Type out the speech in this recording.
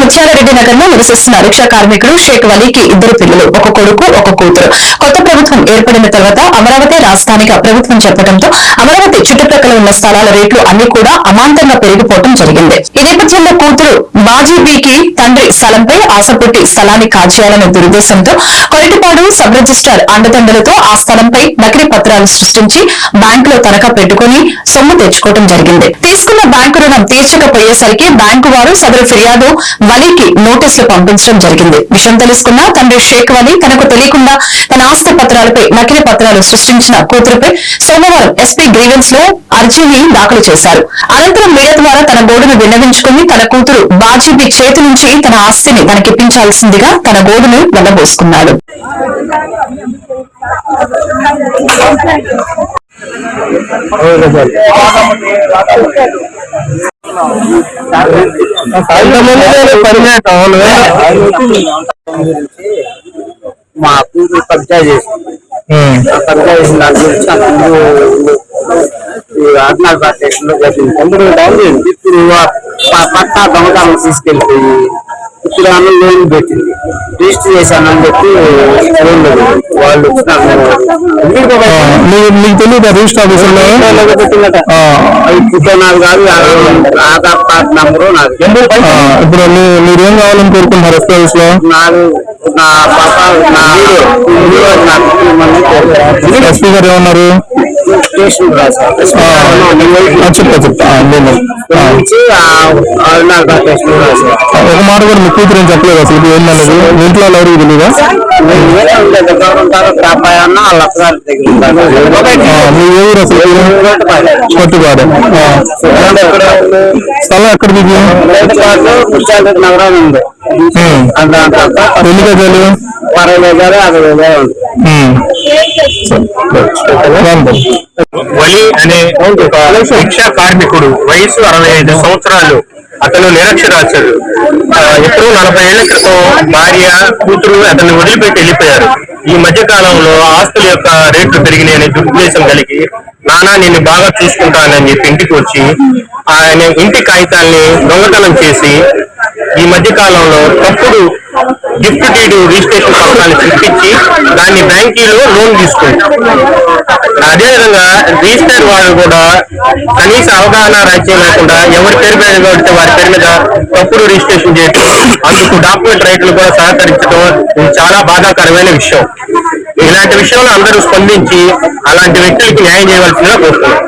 ముత్యాలరెడ్డి నగర్లో నివసిస్తున్న రిక్షా కార్మికుడు షేక్ వలీకి ఇద్దరు పిల్లలు ఒక కొడుకు ఒక కూతురు. కొత్త ప్రభుత్వం ఏర్పడిన తర్వాత అమరావతి రాజధానిగా ప్రభుత్వం చెప్పడంతో అమరావతి చుట్టుప్రక్కల ఉన్న స్థలాల రేట్లు అన్ని కూడా అమాంతంగా పెరిగిపోవడం జరిగింది. ఈ నేపథ్యంలో కూతురు బాజీబీకి తండ్రి స్థలంపై ఆశ పుట్టి స్థలాన్ని కాజేయాలనే దురుద్దేశంతో కొరటిపాడు సబ్ రిజిస్టార్ అండదండలతో ఆ స్థలంపై నకిలీ పత్రాలు సృష్టించి బ్యాంకులో తనఖా పెట్టుకుని సొమ్ము తెచ్చుకోవడం జరిగింది. తీసుకున్న బ్యాంకు రుణం తీర్చకపోయేసరికి బ్యాంకు వారు సదరు ఫిర్యాదు వలీకి నోటీసులు పంపించడం జరిగింది. విషయం తెలుసుకున్న తండ్రి షేక్ వలీ తనకు తెలియకుండా తన ఆస్తి పత్రాలపై నకిలీ పత్రాలు సృష్టించిన కూతురుపై సోమవారం ఎస్పీ గ్రీవెన్స్లో అర్జీని దాఖలు చేశారు. అనంతరం మీడియా ద్వారా తన గోడును విన్నవించుకుని తన కూతురు బాజీబీ చేతి నుంచి తన ఆస్తిని తనకిప్పించాల్సిందిగా తన గోడును వెళ్ళబోసుకున్నాడు మా కూతురు కబ్జా చేసి ఆ కబ్జా చేసిన దాని గురించి ఆ ముందు ఈ ఆజ్ఞాల ప్రత్యక్షంలో జరిగింది తొందరగా డౌన్ చేయండి ఇప్పుడు ఆ ప- పట్టా దొంగతనం తీసుకెళ్ళిపోయి ఇప్పుడు ఆమె లోన్ పెట్టింది రిజిస్టర్ చేశానని చెప్పి లోన్ పెట్టింది. వాళ్ళు ఎందుకు మీకు తెలియదు రిజిస్టర్ ఆఫీసులో ఇప్పుడు మీరేం కావాలని కోరుకుంటున్నారు ఎస్పీ ఆఫీస్లో ఎస్పీ గారు ఏమన్నారు చెప్తా చెప్తా. నేను ఒక మాట కూడా మీ కూతురు ఏం చెప్పలేదు అసలు? ఇది ఏందన్నది మీ ఇంట్లో ఎవరికి తెలియదా? మీ ఊరు అసలు కొట్టుబాడు స్థలం ఎక్కడ మీకు నగరం ఉంది. ఎన్ని గజాలు? అరవై అరవై. వలి అనే ఒక రిక్షా కార్మికుడు వయసు అరవై ఐదు సంవత్సరాలు. అతను నిరక్షరాస్యుడు. ఆ, ఎప్పుడో నలభై ఏళ్ళ క్రితం భార్య కూతురు అతన్ని వదిలిపెట్టి వెళ్ళిపోయారు. ఈ మధ్య కాలంలో ఆస్తుల యొక్క రేట్లు పెరిగినాయనే దురుద్దేశం కలిగి నానా నిన్ను బాగా చూసుకుంటానని చెప్పి ఇంటికి వచ్చి ఆయన ఇంటి కాగితాల్ని దొంగతనం చేసి ఈ మధ్య కాలంలో తప్పుడు గిఫ్ట్ డీడ్ రిజిస్ట్రేషన్ పత్రాన్ని సృష్టించి దాన్ని బ్యాంకీలో లోన్ తీసుకుంది. అదేవిధంగా రిజిస్టర్ వాళ్ళు కూడా కనీస అవగాహన రాజ్యం లేకుండా ఎవరి పేరు మీద కొడితే వారి పేరు మీద తప్పుడు రిజిస్ట్రేషన్ చేయటం అందుకు డాక్యుమెంట్ రైతులు కూడా సహకరించడం ఇది చాలా బాధాకరమైన విషయం. ఇలాంటి విషయంలో అందరూ స్పందించి అలాంటి వ్యక్తులకి న్యాయం చేయవలసిందిగా కోరుతున్నాం.